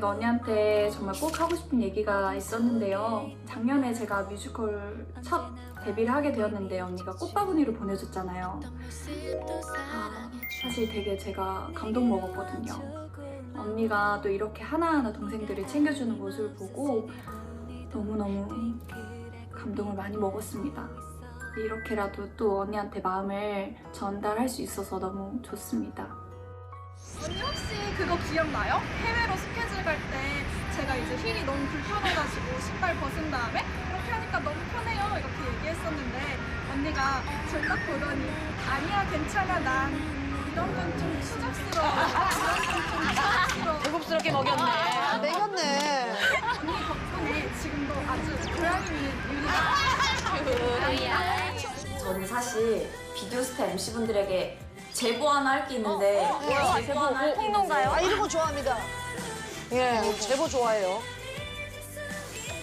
제가 언니한테 정말 꼭 하고 싶은 얘기가 있었는데요. 작년에 제가 뮤지컬 첫 데뷔를 하게 되었는데 언니가 꽃바구니를 보내줬잖아요. 아, 사실 되게 제가 감동 먹었거든요. 언니가 또 이렇게 하나하나 동생들을 챙겨주는 모습을 보고 너무너무 감동을 많이 먹었습니다. 이렇게라도 또 언니한테 마음을 전달할 수 있어서 너무 좋습니다. 그거 기억나요? 해외로 스케줄 갈 때 제가 이제 힐이 너무 불편해가지고 신발 벗은 다음에 이렇게 하니까 너무 편해요 이렇게 얘기했었는데 언니가 저를 딱 보더니 아니야 괜찮아 난 이런 건 좀 추잡스러워 이런 건좀 추잡스러워 배급스럽게 먹였네. 아, 내겼네. 언니 덕분에 지금도 아주 고양이 유리가 저는 사실 비디오 스타 MC분들에게 제보 하나 할 게 있는데 뭐야, 제보 하나 할게 홍동가요? 아, 이런 거 좋아합니다. 예, 제보 좋아해요.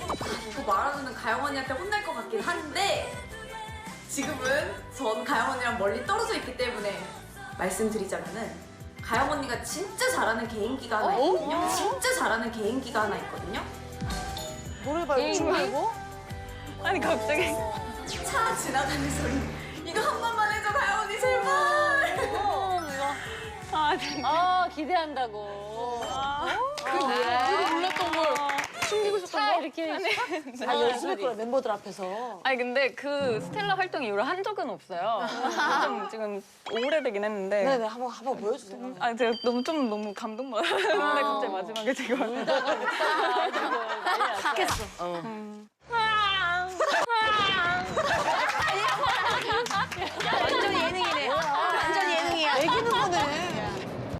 있는데 그 말하면은 가영 언니한테 혼날 것 같긴 한데 지금은 전 가영 언니랑 멀리 떨어져 있기 때문에 말씀드리자면은 가영 언니가 진짜 잘하는 개인기가 하나 있거든요. 진짜 잘하는 개인기가 하나 있거든요. 노래 말고 춤 말고. 아니 갑자기. 차 지나가는 소리. 이거 한 번만 아 진짜. 아 기대한다고. 그 뭐야? 몰랐던 걸. 숨기고 싶은 차 거? 이렇게 아, 연습했구나, 멤버들 앞에서. 아니 근데 그 스텔라 활동 이후로 한 적은 없어요. 좀 지금 오래되긴 했는데. 네네, 한번, 한번 보여주세요. 아 제가 너무 좀 너무 감동받았는데 갑자기 마지막에 제가 아, 음.